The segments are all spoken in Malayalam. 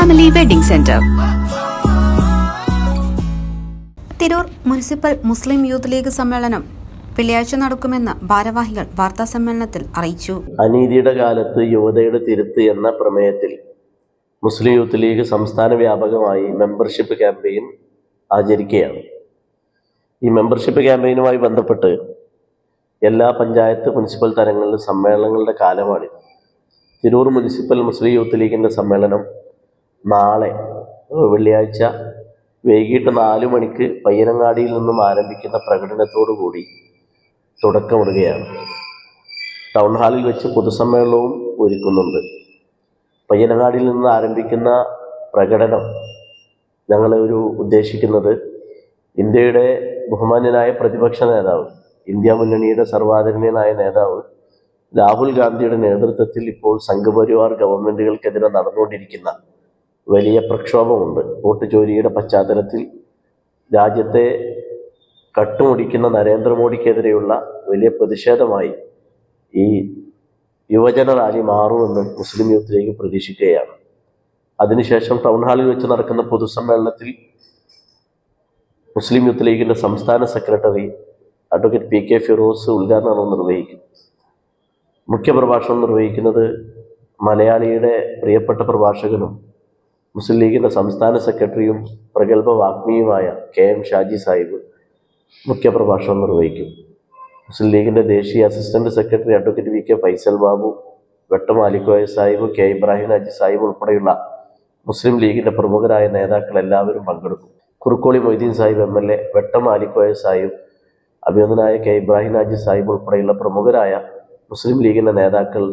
Family wedding centre Tirur municipal Muslim Youth League സമ്മേളനം വെള്ളിയാഴ്ച നടക്കുമെന്ന് ഭാരവാഹികൾ വാർത്താ സമ്മേളനത്തിൽ അറിയിച്ചു. അനീതിയുടെ കാലത്ത് യുവതയുടെ തിരുത്ത് എന്ന പ്രമേയത്തിൽ മുസ്ലിം യൂത്ത് ലീഗ് സംസ്ഥാന വ്യാപകമായി മെമ്പർഷിപ്പ് ക്യാമ്പയിൻ ആചരിക്കുകയാണ്. ഈ മെമ്പർഷിപ്പ് ക്യാമ്പയിനുമായി ബന്ധപ്പെട്ട് എല്ലാ പഞ്ചായത്ത് മുനിസിപ്പൽ തലങ്ങളിലും സമ്മേളനങ്ങളുടെ കാലമാണിത്. തിരൂർ മുനിസിപ്പൽ മുസ്ലിം യൂത്ത് ലീഗിന്റെ സമ്മേളനം നാളെ വെള്ളിയാഴ്ച വൈകിട്ട് നാല് മണിക്ക് പയ്യനങ്ങാടിയിൽ നിന്നും ആരംഭിക്കുന്ന പ്രകടനത്തോടു കൂടി തുടക്കമിടുകയാണ്. ടൗൺ ഹാളിൽ വെച്ച് പൊതുസമ്മേളനവും ഒരുക്കുന്നുണ്ട്. പയ്യനങ്ങാടിയിൽ നിന്ന് ആരംഭിക്കുന്ന പ്രകടനം ഞങ്ങൾ ഒരു ഉദ്ദേശിക്കുന്നത് ഇന്ത്യയുടെ ബഹുമാന്യനായ പ്രതിപക്ഷ നേതാവ് ഇന്ത്യ മുന്നണിയുടെ സർവാദരണീയനായ നേതാവ് രാഹുൽ ഗാന്ധിയുടെ നേതൃത്വത്തിൽ ഇപ്പോൾ സംഘപരിവാർ ഗവൺമെന്റുകൾക്കെതിരെ നടന്നുകൊണ്ടിരിക്കുന്ന വലിയ പ്രക്ഷോഭമുണ്ട്. വോട്ട് ചോരിയുടെ പശ്ചാത്തലത്തിൽ രാജ്യത്തെ കട്ടുമുടിക്കുന്ന നരേന്ദ്രമോദിക്കെതിരെയുള്ള വലിയ പ്രതിഷേധമായി ഈ യുവജന റാലി മാറുമെന്ന് മുസ്ലിം യൂത്ത് ലീഗ് പ്രതീക്ഷിക്കുകയാണ്. അതിനുശേഷം ടൗൺ ഹാളിൽ വെച്ച് നടക്കുന്ന പൊതുസമ്മേളനത്തിൽ മുസ്ലിം യൂത്ത് ലീഗിന്റെ സംസ്ഥാന secretary advocate P K Firoz ഉദ്ഘാടനം നിർവഹിക്കും. മുഖ്യപ്രഭാഷണം നിർവഹിക്കുന്നത് മലയാളിയുടെ പ്രിയപ്പെട്ട പ്രഭാഷകനും മുസ്ലിം ലീഗിന്റെ സംസ്ഥാന സെക്രട്ടറിയും പ്രഗത്ഭ വാഗ്മിയുമായ കെ എം ഷാജി സാഹിബ് മുഖ്യപ്രഭാഷണം നിർവഹിക്കും. മുസ്ലിം ലീഗിന്റെ ദേശീയ assistant secretary advocate V K Faisal Babu Vettamalikoya Sahib K Ibrahim Haji Sahib ഉൾപ്പെടെയുള്ള മുസ്ലിം ലീഗിന്റെ പ്രമുഖരായ നേതാക്കൾ എല്ലാവരും പങ്കെടുക്കും. Kurukkoli Moideen Sahib M L A Vettamalikoya Sahib അഭിനന്ദനായ K Ibrahim Aji Sahib ഉൾപ്പെടെയുള്ള പ്രമുഖരായ മുസ്ലിം ലീഗിന്റെ നേതാക്കൾ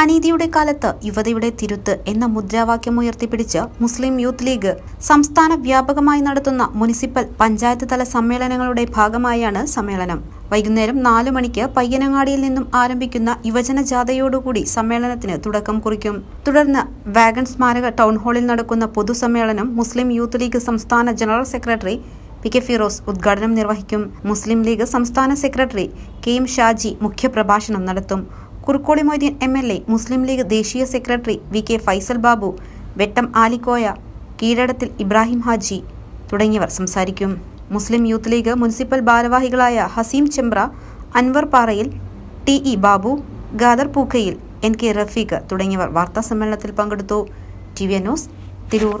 അനീതിയുടെ കാലത്ത് യുവതയുടെ തിരുത്ത് എന്ന മുദ്രാവാക്യം ഉയർത്തിപ്പിടിച്ച് മുസ്ലിം യൂത്ത് ലീഗ് സംസ്ഥാന വ്യാപകമായി നടത്തുന്ന മുനിസിപ്പൽ പഞ്ചായത്ത് തല സമ്മേളനങ്ങളുടെ ഭാഗമായാണ് സമ്മേളനം. വൈകുന്നേരം നാലു മണിക്ക് പയ്യനങ്ങാടിയിൽ നിന്നും ആരംഭിക്കുന്ന യുവജന ജാഥയോടുകൂടി സമ്മേളനത്തിന് തുടക്കം കുറിക്കും. തുടർന്ന് വാഗൺ സ്മാരക ടൗൺ ഹാളിൽ നടക്കുന്ന പൊതുസമ്മേളനം മുസ്ലിം യൂത്ത് ലീഗ് സംസ്ഥാന general secretary P K Firoz ഉദ്ഘാടനം നിർവഹിക്കും. മുസ്ലിം ലീഗ് സംസ്ഥാന സെക്രട്ടറി കെ എം ഷാജി മുഖ്യപ്രഭാഷണം നടത്തും. Kurukkoli Moideen M L A Muslim League ദേശീയ secretary V K Faisal Babu Vettam Alikkoya Keezhadathil Ibrahim Haji തുടങ്ങിയവർ സംസാരിക്കും. മുസ്ലിം യൂത്ത് ലീഗ് മുനിസിപ്പൽ ഭാരവാഹികളായ Haseem Chembra Anwar Parayil T E Babu Khader Pookkayil N K Rafeeq തുടങ്ങിയവർ വാർത്താ സമ്മേളനത്തിൽ പങ്കെടുത്തു. T V news Tirur.